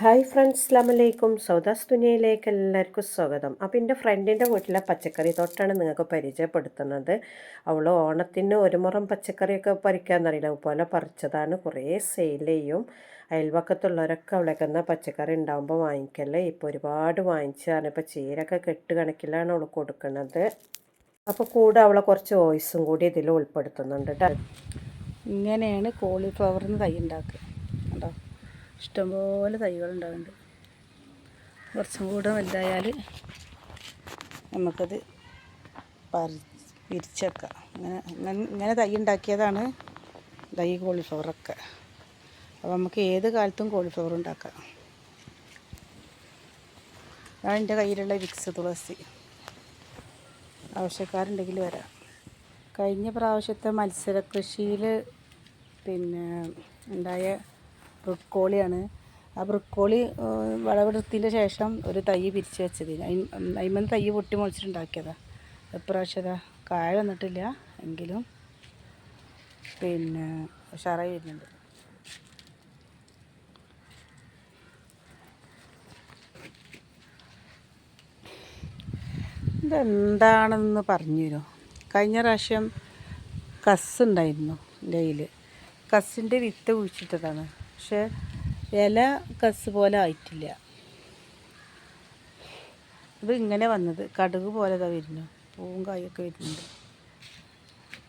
Hi friends അസ്ലാമലൈക്കും സൗദാസ് തുനിയയിലേക്ക് എല്ലാവർക്കും സ്വാഗതം. അപ്പോൾ എന്റെ ഫ്രണ്ടിന്റെ വീട്ടിലെ പച്ചക്കറി തോട്ടാണ് നിങ്ങൾക്ക് പരിചയപ്പെടുത്തുന്നത്. അവൾ ഓണത്തിന് ഒരു മുറം പച്ചക്കറിയൊക്കെ പറിക്കാമെന്നറിയില്ല പോലെ പറിച്ചതാണ്. കുറേ സെയിൽ ചെയ്യും. അയൽവക്കത്തുള്ളവരൊക്കെ അവളൊക്കെ എന്നാൽ പച്ചക്കറി ഉണ്ടാകുമ്പോൾ വാങ്ങിക്കല്ലേ? ഇപ്പോൾ ഒരുപാട് വാങ്ങിച്ചതാണ്. ഇപ്പോൾ ചീരൊക്കെ കെട്ട് കണക്കിലാണ് അവൾ കൊടുക്കുന്നത്. അപ്പോൾ കൂടെ അവളെ കുറച്ച് വോയിസും കൂടി ഇതിൽ ഉൾപ്പെടുത്തുന്നുണ്ട് ഇങ്ങനെയാണ് കോളിഫ്ലവറിന് കൈ ഉണ്ടാക്കുക. ഇഷ്ടംപോലെ തൈകൾ ഉണ്ടാകുന്നുണ്ട് കുറച്ചും കൂടെ വലുതായാൽ നമുക്കത് പറി വിരിച്ചേക്കാം. ഇങ്ങനെ ഇങ്ങനെ തൈ ഉണ്ടാക്കിയതാണ് തൈ കോളിഫ്ലവറൊക്കെ. അപ്പോൾ നമുക്ക് ഏത് കാലത്തും കോളിഫ്ലവർ ഉണ്ടാക്കാം. അതാണ് എന്റെ കയ്യിലുള്ള വിക്സ് തുളസി. ആവശ്യക്കാരുണ്ടെങ്കിൽ വരാം. കഴിഞ്ഞ പ്രാവശ്യത്തെ മത്സര കൃഷിയിൽ പിന്നെ ഉണ്ടായ ബ്രൊക്കോളിയാണ്. ആ ബ്രൊക്കോളി വിളവെടുത്തതിന്റെ ശേഷം ഒരു തൈ പിരിച്ച് വെച്ചത്. അയിമൻ തൈ പൊട്ടി മുളച്ചിട്ടുണ്ടാക്കിയതാണ് ഇപ്രാവശ്യം അതാ കായ വന്നിട്ടില്ല എങ്കിലും പിന്നെ ഉഷാറായി വരുന്നുണ്ട്. ഇതെന്താണെന്ന് പറഞ്ഞു തരുമോ? കഴിഞ്ഞ പ്രാവശ്യം കസ് ഉണ്ടായിരുന്നു എന്റെ കസ്സിന്റെ വിത്ത് കുഴിച്ചിട്ടതാണ്. പക്ഷേ ഇല കസ് പോലെ ആയിട്ടില്ല. ഇത് ഇങ്ങനെ വന്നത്. കടുക് പോലെ ഇതാ വരുന്നു. പൂവും കായൊക്കെ വരുന്നുണ്ട്.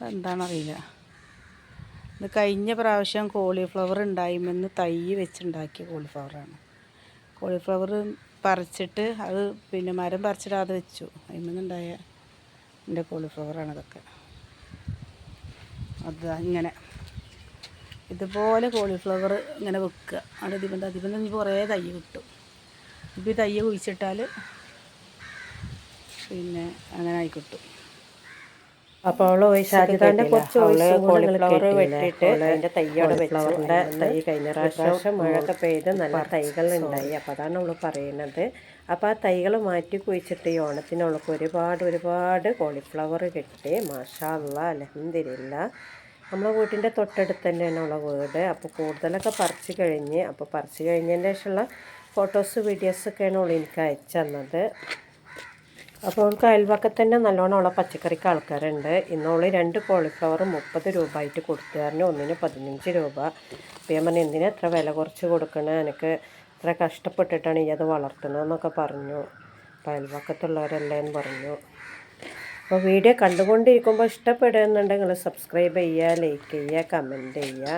എന്താണെന്നറിയില്ല. ഇത് കഴിഞ്ഞ പ്രാവശ്യം കോളിഫ്ലവർ ഉണ്ടായിമെന്ന് തൈ വെച്ചുണ്ടാക്കിയ കോളിഫ്ലവറാണ്. കോളിഫ്ലവർ പറിച്ചിട്ട് അത് പിന്നെ മരം പറിച്ചിടാതെ വെച്ചു. അതിമെന്നുണ്ടായ എന്റെ കോളിഫ്ലവറാണ് അതൊക്കെ. അത് ഇങ്ങനെ. ഇതുപോലെ കോളിഫ്ലവർ ഇങ്ങനെ വെക്കുക. അവിടെ ഇതിപ്പം അതിപ്പം തന്നെ കുറേ തൈ കിട്ടും. ഇപ്പോൾ ഈ തൈ കുഴിച്ചിട്ടാൽ പിന്നെ അങ്ങനെ ആയി കിട്ടും. അപ്പോൾ അവൾ ഷാജിദാന്റെ കുറച്ച് കോളിഫ്ലവർ വെട്ടിയിട്ട് അതിന്റെ അതിന്റെ തൈയോടെ വെച്ചവരുടെ തൈ കഴിഞ്ഞ പ്രാവശ്യം മഴയൊക്കെ പെയ്ത് നല്ല തൈകൾ ഉണ്ടായി അപ്പോൾ അതാണ് അവൾ പറയുന്നത്. അപ്പോൾ ആ തൈകൾ മാറ്റി കുഴിച്ചിട്ട് ഈ ഓണത്തിന് അവൾക്ക് ഒരുപാട് ഒരുപാട് കോളിഫ്ലവർ കിട്ടി. മാഷാ അല്ല അലഹമില്ല നമ്മളെ വീട്ടിന്റെ തൊട്ടടുത്ത് തന്നെയാണ് ഉള്ള വീട്. അപ്പോൾ കൂടുതലൊക്കെ പറിച്ച് കഴിഞ്ഞ് അപ്പോൾ പറിച്ച് കഴിഞ്ഞതിന്റെ ശേഷമുള്ള ഫോട്ടോസ് വീഡിയോസൊക്കെയാണ് അവൾ എനിക്ക് അയച്ചു തന്നത്. അപ്പോൾ അവൾക്ക് അയൽവക്കത്ത് തന്നെ നല്ലോണം ഉള്ള പച്ചക്കറിക്ക് ആൾക്കാരുണ്ട്. ഇന്നോൾ രണ്ട് കോളിഫ്ലവർ മുപ്പത് രൂപ ആയിട്ട് കൊടുത്തുകാരന് ഒന്നിന് പതിനഞ്ച് രൂപ. അപ്പോൾ ഞാൻ പറഞ്ഞു എന്തിനാ എത്ര വില കുറച്ച് കൊടുക്കണേ? എനിക്ക് ഇത്ര കഷ്ടപ്പെട്ടിട്ടാണ് ഈ അത് വളർത്തുന്നതെന്നൊക്കെ പറഞ്ഞു. അപ്പോൾ അയൽവക്കത്തുള്ളവരല്ലേ എന്ന് പറഞ്ഞു. അപ്പോൾ വീഡിയോ കണ്ടുകൊണ്ടിരിക്കുമ്പോൾ ഇഷ്ടപ്പെടുന്നുണ്ടെങ്കിൽ സബ്സ്ക്രൈബ് ചെയ്യുക ലൈക്ക് ചെയ്യുക കമന്റ് ചെയ്യുക.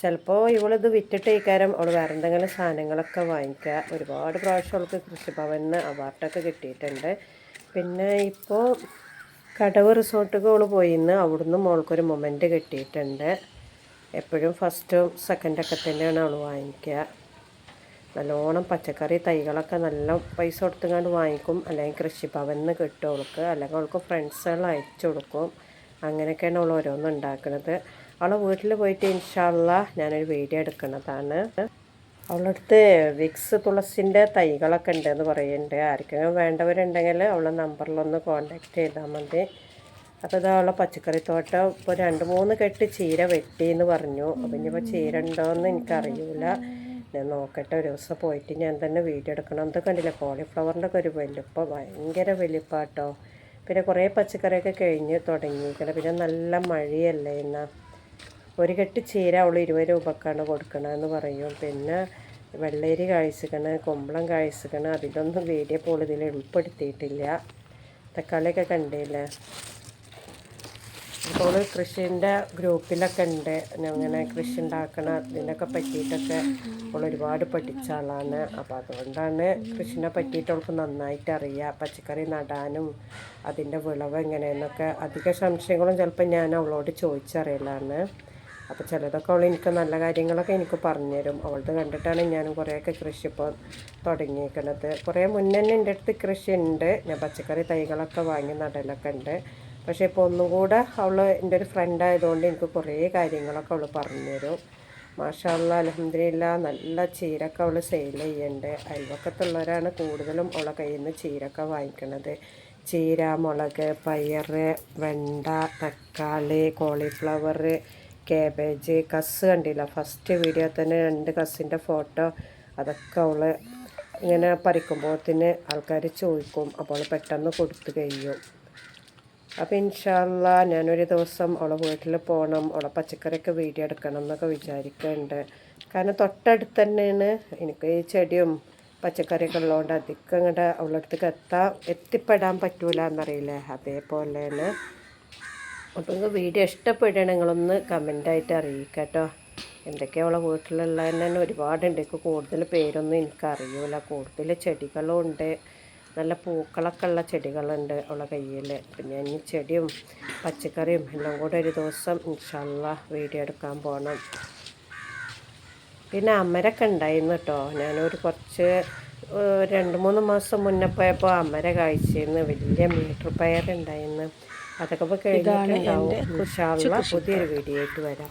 ചിലപ്പോൾ ഇവളിത് വിറ്റിട്ട് ഇക്കാരം അവൾ വേറെ എന്തെങ്കിലും സാധനങ്ങളൊക്കെ വാങ്ങിക്കുക. ഒരുപാട് പ്രാവശ്യം അവൾക്ക് കൃഷിഭവനിൽ അവാർഡൊക്കെ കിട്ടിയിട്ടുണ്ട്. പിന്നെ ഇപ്പോൾ കടവ് റിസോർട്ടിൽ അവൾ പോയിന്ന്. അവിടുന്ന് മോൾക്കൊരു മൊമെന്റ് കിട്ടിയിട്ടുണ്ട്. എപ്പോഴും ഫസ്റ്റും സെക്കൻഡൊക്കെ തന്നെയാണ് അവൾ വാങ്ങിക്കുക. നല്ലോണം പച്ചക്കറി തൈകളൊക്കെ നല്ല പൈസ കൊടുത്തുകൊണ്ട് വാങ്ങിക്കും. അല്ലെങ്കിൽ കൃഷിഭവനിൽ നിന്ന് കിട്ടും അവൾക്ക്. അല്ലെങ്കിൽ അവൾക്ക് ഫ്രണ്ട്സുകൾ അയച്ചു കൊടുക്കും. അങ്ങനെയൊക്കെയാണ് അവൾ ഓരോന്നും ഉണ്ടാക്കുന്നത്. അവളെ വീട്ടിൽ പോയിട്ട് ഇൻഷാല്ല ഞാനൊരു വീഡിയോ എടുക്കുന്നതാണ്. അവളടുത്ത് വിക്സ് തുളസിന്റെ തൈകളൊക്കെ ഉണ്ടെന്ന് പറയുന്നുണ്ട്. ആർക്കെങ്കിലും വേണ്ടവരുണ്ടെങ്കിൽ അവളെ നമ്പറിലൊന്ന് കോണ്ടാക്ട് ചെയ്താൽ മതി. അപ്പോൾ പച്ചക്കറി തോട്ടം ഇപ്പോൾ രണ്ട് മൂന്ന് കെട്ട് ചീര വെട്ടി എന്ന് പറഞ്ഞു. അപ്പം ഇനിയിപ്പോൾ ചീര ഉണ്ടോയെന്ന് എനിക്കറിയില്ല. ഞാൻ നോക്കട്ടെ ഒരു ദിവസം പോയിട്ട് ഞാൻ തന്നെ വീഡിയോ എടുക്കണം. ഇത് കണ്ടില്ല കോളിഫ്ലവറിന്റെ ഒക്കെ ഒരു വലിപ്പം ഭയങ്കര വലിപ്പാട്ടോ പിന്നെ കുറേ പച്ചക്കറിയൊക്കെ കഴിഞ്ഞ് തുടങ്ങിയിരിക്കണം. പിന്നെ നല്ല മഴയല്ലേ എന്നാൽ ഒരു കെട്ട് ചീര അവൾ ഇരുപത് രൂപക്കാണ് കൊടുക്കണമെന്ന് പറയും. പിന്നെ വെള്ളേരി കാഴ്ചക്കണ് കുമ്പളം കാഴ്ചക്കണ് അതിലൊന്നും വീഡിയോ ഇതിൽ ഉൾപ്പെടുത്തിയിട്ടില്ല. തക്കാളിയൊക്കെ കണ്ടില്ലേ? അപ്പോൾ കൃഷിന്റെ ഗ്രൂപ്പിലൊക്കെ ഉണ്ട്. അങ്ങനെ കൃഷി ഉണ്ടാക്കണ ഇതിനൊക്കെ പറ്റിയിട്ടൊക്കെ അവൾ ഒരുപാട് പഠിച്ച ആളാണ്. അപ്പോൾ അതുകൊണ്ടാണ് കൃഷിനെ പറ്റിയിട്ട് അവൾക്ക് നന്നായിട്ട് അറിയാം. പച്ചക്കറി നടാനും അതിന്റെ വിളവ് എങ്ങനെയെന്നൊക്കെ അധിക സംശയങ്ങളും ചിലപ്പോൾ ഞാൻ അവളോട് ചോദിച്ചറിയലാണ്. അപ്പോൾ ചിലതൊക്കെ അവൾ എനിക്ക് നല്ല കാര്യങ്ങളൊക്കെ എനിക്ക് പറഞ്ഞു പറഞ്ഞുതരും. അവളത് കണ്ടിട്ടാണ് ഞാനും കുറേയൊക്കെ കൃഷി ഇപ്പോൾ തുടങ്ങിയിരിക്കുന്നത് കുറേ മുന്നേ എന്റെ അടുത്ത് കൃഷി ഉണ്ട് ഞാൻ പച്ചക്കറി തൈകളൊക്കെ വാങ്ങി നടലൊക്കെ ഉണ്ട്. പക്ഷേ ഇപ്പോൾ ഒന്നും കൂടെ അവൾ എന്റെ ഒരു ഫ്രണ്ട് ആയതുകൊണ്ട് എനിക്ക് കുറേ കാര്യങ്ങളൊക്കെ അവൾ പറഞ്ഞുതരും. മാഷാല്ല അലഹമില്ല നല്ല ചീരക്ക അവൾ സെയിൽ ചെയ്യുന്നുണ്ട് അയൽവക്കത്തുള്ളവരാണ് കൂടുതലും അവളെ കയ്യിൽ നിന്ന് ചീരക്ക വാങ്ങിക്കണത്. ചീര മുളക് പയർ വെണ്ട തക്കാളി കോളിഫ്ലവർ കാബേജ് കസ് കണ്ടില്ല. ഫസ്റ്റ് വീഡിയോ തന്നെ രണ്ട് കസിന്റെ ഫോട്ടോ അതൊക്കെ അവൾ ഇങ്ങനെ പറിക്കുമ്പോഴത്തിന് ആൾക്കാർ ചോദിക്കും. അപ്പോൾ പെട്ടെന്ന് കൊടുത്തു കഴിയും. അപ്പോൾ ഇൻഷാല്ല ഞാനൊരു ദിവസം അവളെ വീട്ടിൽ പോകണം അവളെ പച്ചക്കറിയൊക്കെ വീഡിയോ എടുക്കണം എന്നൊക്കെ വിചാരിക്കുന്നുണ്ട് കാരണം തൊട്ടടുത്ത് തന്നെയാണ് എനിക്ക് ഈ ചെടിയും പച്ചക്കറിയൊക്കെ ഉള്ളതുകൊണ്ട് അധികം ഇങ്ങോട്ട് അവളുടെ അടുത്തേക്ക് എത്താൻ എത്തിപ്പെടാൻ പറ്റൂല എന്നറിയില്ലേ അതേപോലെ തന്നെ അപ്പോൾ നിങ്ങൾക്ക് വീഡിയോ ഇഷ്ടപ്പെടുകയാണ് നിങ്ങളൊന്ന് കമന്റായിട്ട് അറിയിക്കാം കേട്ടോ എന്തൊക്കെയാണ് അവളെ വീട്ടിലുള്ള തന്നെ ഒരുപാടുണ്ട്. എനിക്ക് കൂടുതൽ പേരൊന്നും എനിക്കറിയില്ല കൂടുതൽ ചെടികളും ഉണ്ട് നല്ല പൂക്കളൊക്കെ ഉള്ള ചെടികളുണ്ട് അവളെ കയ്യിൽ. പിന്നെ ഇനി ചെടിയും പച്ചക്കറിയും എല്ലാം കൂടെ ഒരു ദിവസം ഇൻഷല്ല വീഡിയോ എടുക്കാൻ പോകണം പിന്നെ അമരൊക്കെ ഉണ്ടായിരുന്നു കേട്ടോ. ഞാനൊരു കുറച്ച് രണ്ട് മൂന്ന് മാസം മുന്നേ പോയപ്പോൾ അമര കാഴ്ചയിന്ന് വലിയ മീറ്റർ പയർ ഉണ്ടായിരുന്നു. അതൊക്കെ ഇപ്പോൾ കഴിഞ്ഞിട്ടുണ്ടാവും. ഇൻഷാല്ല പുതിയൊരു വീഡിയോ ആയിട്ട് വരാം.